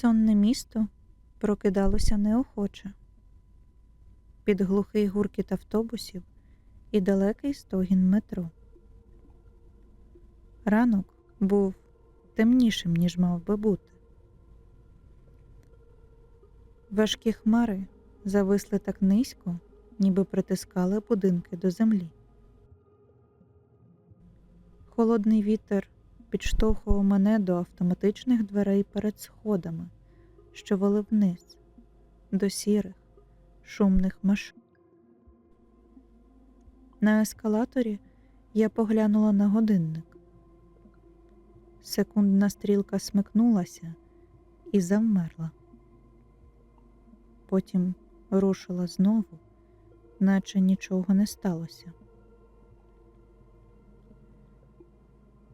Сонне місто прокидалося неохоче. Під глухий гуркіт автобусів і далекий стогін метро. Ранок був темнішим, ніж мав би бути. Важкі хмари зависли так низько, ніби притискали будинки до землі. Холодний вітер підштовхував мене до автоматичних дверей перед сходами, що вели вниз, до сірих, шумних машин. На ескалаторі я поглянула на годинник. Секундна стрілка смикнулася і завмерла. Потім рушила знову, наче нічого не сталося.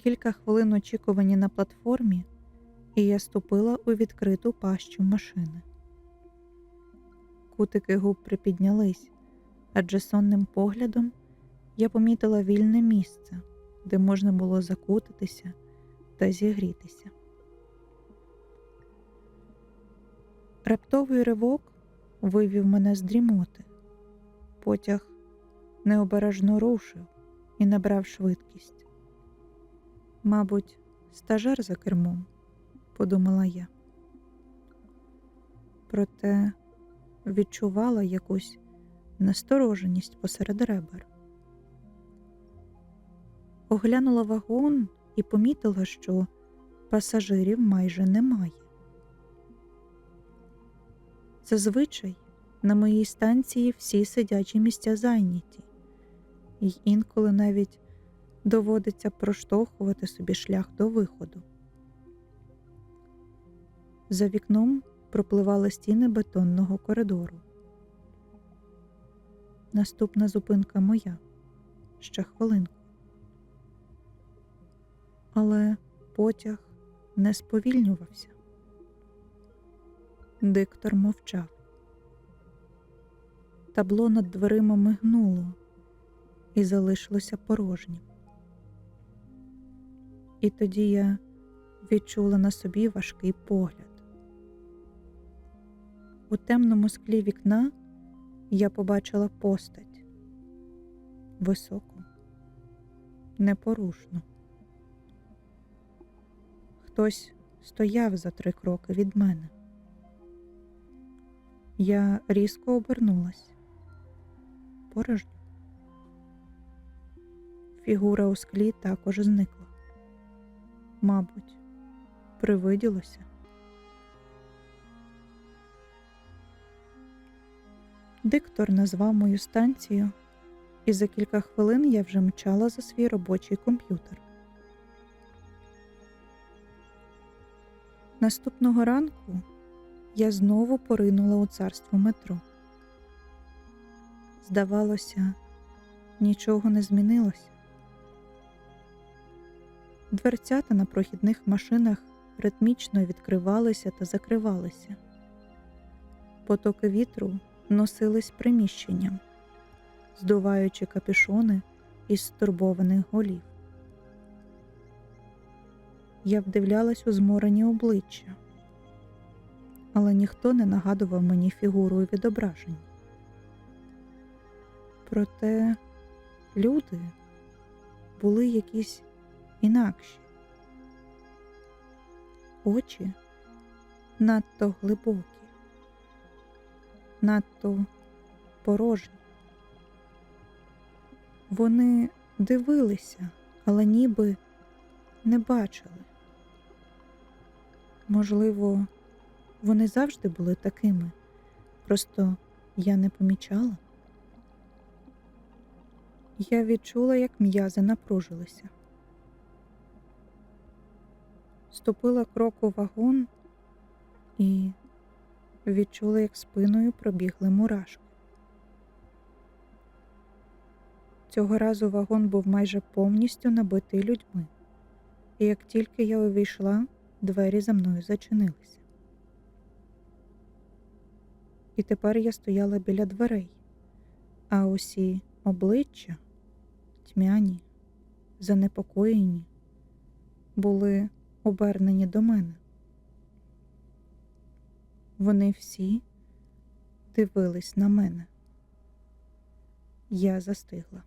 Кілька хвилин очікування на платформі, і я ступила у відкриту пащу машини. Кутики губ припіднялись, адже сонним поглядом я помітила вільне місце, де можна було закутатися та зігрітися. Раптовий ривок вивів мене з дрімоти. Потяг необережно рушив і набрав швидкість. Мабуть, стажер за кермом, подумала я. Проте відчувала якусь настороженість посеред ребер. Оглянула вагон і помітила, що пасажирів майже немає. Зазвичай на моїй станції всі сидячі місця зайняті, і інколи навіть доводиться проштовхувати собі шлях до виходу. За вікном пропливали стіни бетонного коридору. Наступна зупинка моя ще хвилинку. Але потяг не сповільнювався. Диктор мовчав. Табло над дверима мигнуло і залишилося порожнім. І тоді я відчула на собі важкий погляд. У темному склі вікна я побачила постать високу, непорушну. Хтось стояв за три кроки від мене. Я різко обернулась. Порожньо. Фігура у склі також зникла. Мабуть, привиділося. Диктор назвав мою станцію, і за кілька хвилин я вже мчала за свій робочий комп'ютер. Наступного ранку я знову поринула у царство метро. Здавалося, нічого не змінилося. Дверцята на прохідних машинах ритмічно відкривалися та закривалися. Потоки вітру носились приміщенням, здуваючи капюшони із стурбованих голів. Я вдивлялась у зморені обличчя, але ніхто не нагадував мені фігуру і відображення. Проте люди були якісь інакші, очі надто глибокі, надто порожні. Вони дивилися, але ніби не бачили. Можливо, вони завжди були такими, просто я не помічала. Я відчула, як м'язи напружилися. Ступила крок у вагон і відчула, як спиною пробігли мурашки. Цього разу вагон був майже повністю набитий людьми, і як тільки я увійшла, двері за мною зачинилися. І тепер я стояла біля дверей, а усі обличчя тьмяні, занепокоєні, були обернені до мене. Вони всі дивились на мене. Я застигла.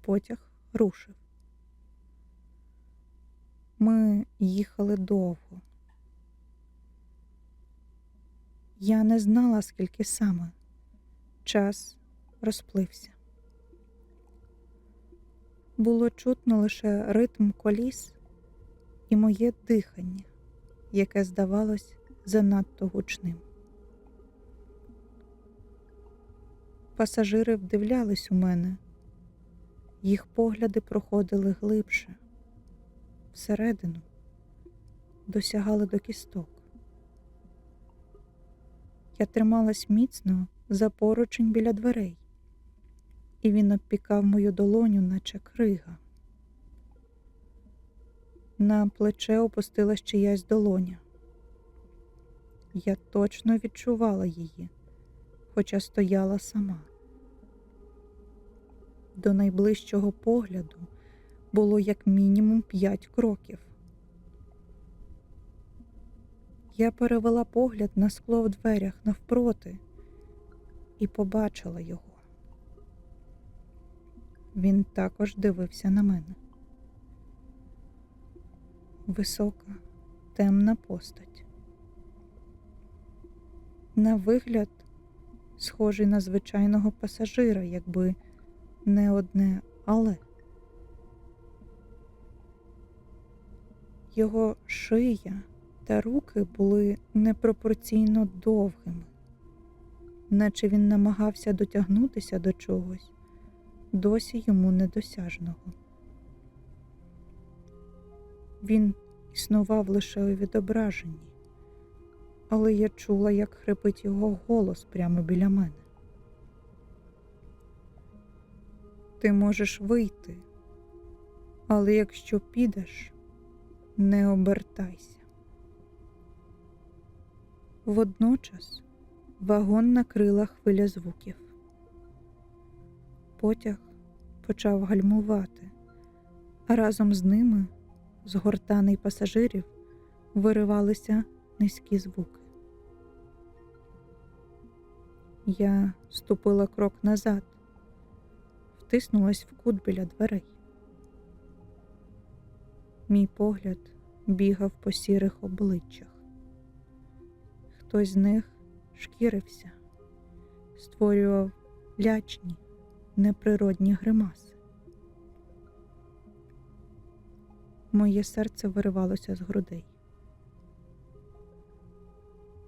Потяг рушив. Ми їхали довго. Я не знала, скільки саме. Час розплився. Було чутно лише ритм коліс і моє дихання, яке здавалось занадто гучним. Пасажири вдивлялись у мене, їх погляди проходили глибше, всередину, досягали до кісток. Я трималась міцно за поручень біля дверей, і він обпікав мою долоню, наче крига. На плече опустилась чиясь долоня. Я точно відчувала її, хоча стояла сама. До найближчого погляду було як мінімум п'ять кроків. Я перевела погляд на скло в дверях навпроти і побачила його. Він також дивився на мене. Висока, темна постать. На вигляд, схожий на звичайного пасажира, якби не одне але. Його шия та руки були непропорційно довгими, наче він намагався дотягнутися до чогось, досі йому недосяжного. Він існував лише у відображенні, але я чула, як хрипить його голос прямо біля мене. Ти можеш вийти, але якщо підеш, не обертайся. Водночас вагон накрила хвиля звуків. Потяг почав гальмувати, а разом з ними, з гортаний пасажирів, виривалися низькі звуки. Я ступила крок назад, втиснулась в кут біля дверей. Мій погляд бігав по сірих обличчях. Хтось з них шкірився, створював лячні, неприродні гримаси. Моє серце виривалося з грудей.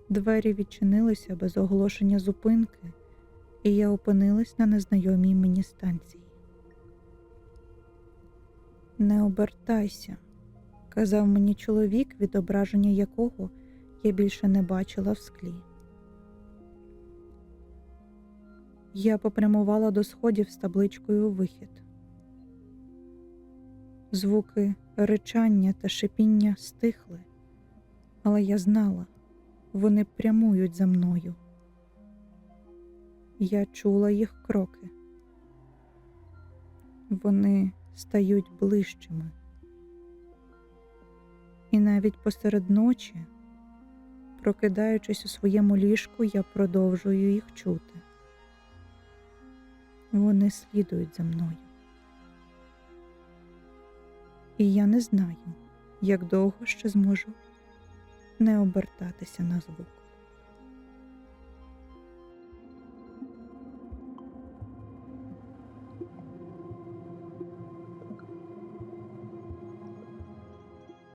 Двері відчинилися без оголошення зупинки, і я опинилась на незнайомій мені станції. Не обертайся, казав мені чоловік, відображення якого я більше не бачила в склі. Я попрямувала до сходів з табличкою вихід. Звуки ричання та шипіння стихли, але я знала, вони прямують за мною. Я чула їх кроки. Вони стають ближчими. І навіть посеред ночі, прокидаючись у своєму ліжку, я продовжую їх чути. Вони слідують за мною. І я не знаю, як довго ще зможу не обертатися на звук.